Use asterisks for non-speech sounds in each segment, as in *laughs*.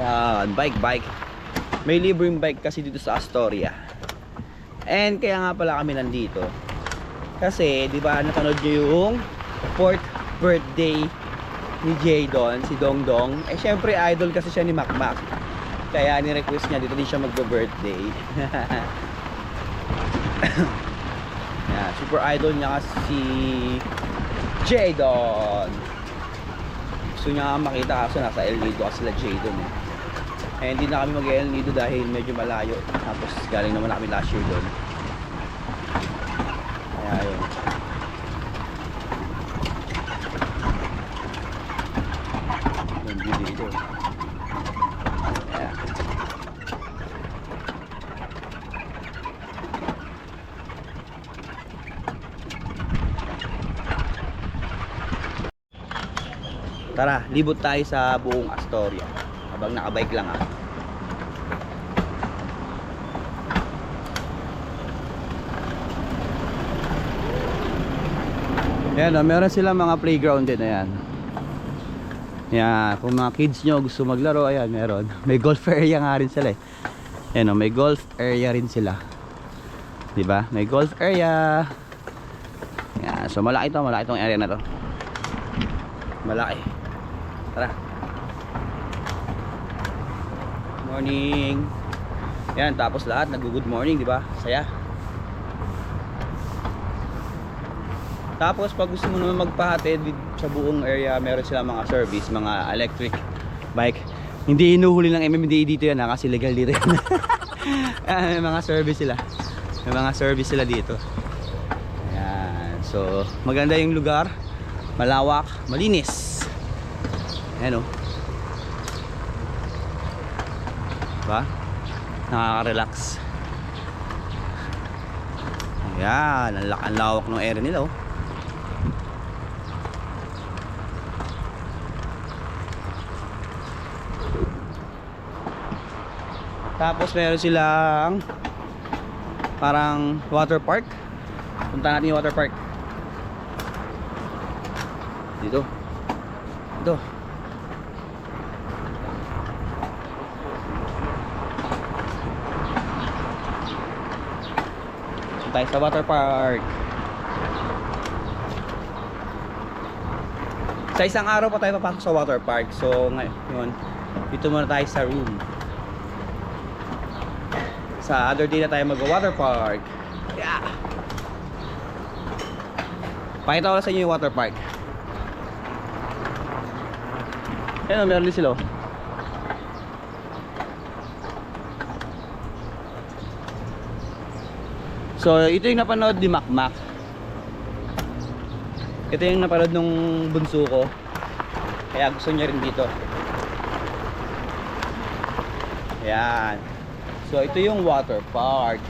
Yan, bike, bike. May libreng bike kasi dito sa Astoria. And kaya nga pala kami nandito. Kasi, di ba, napanood nyo yung fourth birthday ni Jadon, si Dongdong. Eh, syempre, idol kasi siya ni Macmac. Kaya ni-request niya, dito din siya magbe-birthday. *laughs* yeah, super idol niya kasi si Jadon. Gusto niya makita kaso nasa Nido kasi sila Jadon eh. Eh, hindi na kami mag-El Nido dahil medyo malayo. Tapos galing naman na kami last year doon. Kaya yun. View dito. Tara, libot tayo sa buong Astoria. Habang nakabike lang ah. Yan, oh, meron silang mga playground din ayan. Yan, kung mga kids nyo gusto maglaro, ayan, meron. *laughs* May golf area nga rin sila eh. Yan, oh, may golf area rin sila. ba? May golf area. Yan, so malaki to, malaki tong area na to. Malaki. Tara. Morning. Yan, tapos lahat nag-good morning, di ba? Saya. Tapos pag gusto mo naman magpahatid sa buong area, meron sila mga service, mga electric bike. Hindi inuhuli ng MMDA dito yan ha, kasi legal dito yan. *laughs* Ah, may mga service sila. May mga service sila dito. Ayan. So, maganda yung lugar. Malawak, malinis. Ayan o. Diba? Nakaka-relax. Ayan, ang, ang lawak ng area nila oh. Tapos meron silang parang water park. Punta natin yung water park. Dito. Dito. Tayo sa water park. Sa isang araw pa tayo papasok sa water park. So ngayon, dito muna tayo sa room. Sa other day na tayo mag-water park. Yeah. Pakita ko lang sa inyo yung water park. Ayan meron din sila oh. So, ito yung napanood ni Macmac. Ito yung napanood nung bunso ko. Kaya gusto niya rin dito. Ayan. So, ito yung water park.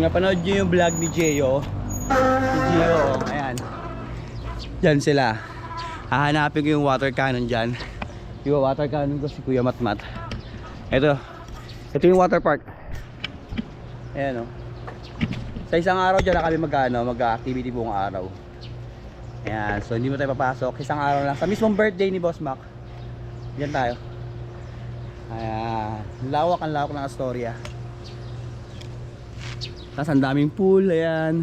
Yung napanood nyo yung vlog ni Jeyo. Si Jeyo, oh, ayan. Diyan sila. Hahanapin ko yung water cannon dyan. Yung water cannon ko si Kuya Matmat. Ito. Ito yung water park. Ayan o. Sa isang araw dyan na kami mag-ano, mag-activity buong araw. Ayan. So hindi mo tayo papasok. Isang araw lang. Sa mismong birthday ni Boss Mac. Diyan tayo. Ayan. Lawak ang lawak ng Astoria. Tapos ang daming pool. Ayan.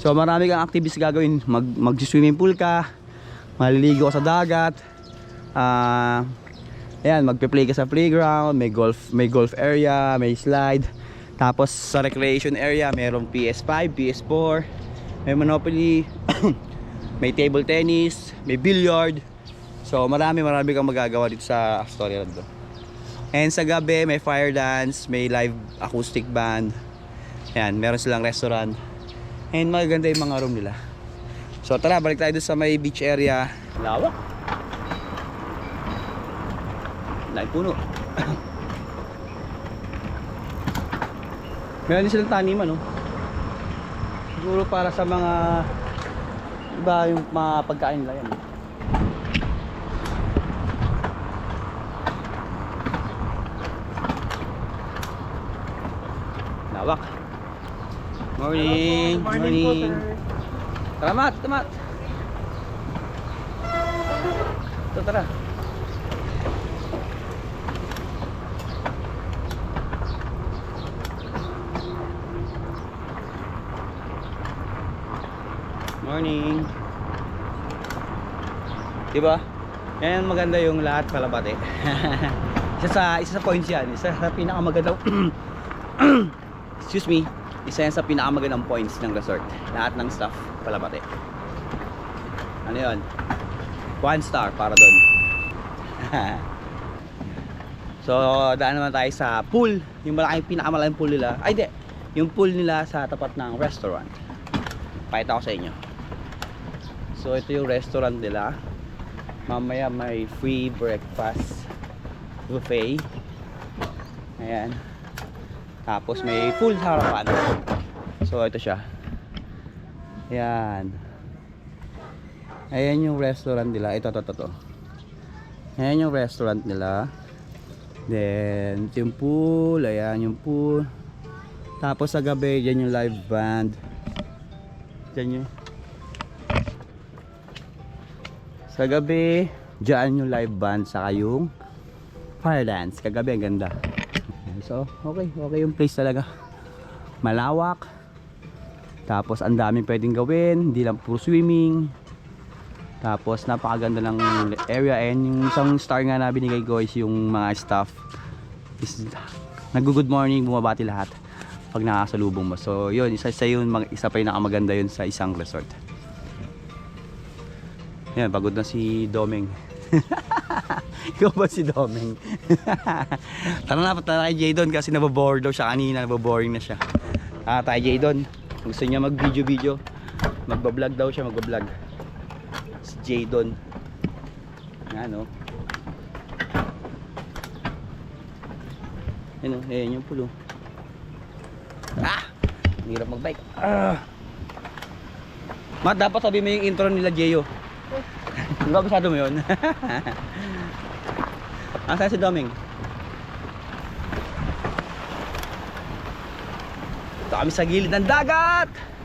So marami kang activities gagawin. Mag, mag-swimming pool ka. Maliligo ka sa dagat. Ah... Ayan, magpe-play ka sa playground, may golf, may golf area, may slide. Tapos sa recreation area, mayroong PS5, PS4, may Monopoly, *coughs* may table tennis, may billiard. So marami marami kang magagawa dito sa Astoria Land. And sa gabi, may fire dance, may live acoustic band. Ayan, meron silang restaurant. And magaganda yung mga room nila. So tara, balik tayo sa may beach area. Lawak. Dahil puno. *coughs* Meron din silang taniman, no? Siguro para sa mga iba yung mga pagkain nila yan. Lawak. Morning. Morning. Salamat, salamat. Ito, tara. Morning. Diba? Yan maganda yung lahat palabate. *laughs* isa sa isa sa points yan, isa sa pinakamagandang *clears throat* Excuse me. Isa yan sa pinakamagandang points ng resort. Lahat ng stuff palabate. Ano 'yon? One star para doon. *laughs* so, daan naman tayo sa pool. Yung malaking pinakamalaking pool nila. Ay, di. Yung pool nila sa tapat ng restaurant. Pakita ko sa inyo. So, ito yung restaurant nila. Mamaya may free breakfast buffet. Ayan. Tapos may full harapan. So, ito siya. Ayan. Ayan yung restaurant nila. Ito, ito, ito, ito. Ayan yung restaurant nila. Then, ito yung pool. Ayan yung pool. Tapos sa gabi, dyan yung live band. Dyan yung... Sa gabi, dyan yung live band. Saka yung fire dance. Kagabi, ang ganda. So, okay. Okay yung place talaga. Malawak. Tapos, ang daming pwedeng gawin. Hindi lang puro swimming. Tapos napakaganda ng area and yung isang star nga na binigay ko is yung mga staff is nag-good morning bumabati lahat pag nakasalubong mo. So yun, isa sa yun, isa pa yung nakamaganda yun sa isang resort. Yan, pagod na si Domeng. *laughs* Ikaw ba si Domeng? *laughs* Tara na, na kay Jadon kasi nabobore daw siya kanina, naboboring na siya. Ah, tayo Jadon. Gusto niya mag-video-video. Magbablog daw siya, magbablog si Jadon. Ano? Ano, ayan yung pulo. Ah! Ang hirap magbike. Ah! Mat, dapat sabi mo yung intro nila Jeyo. Di ba basado mo yun? *laughs* Asa si Doming? Ito kami sa gilid ng dagat!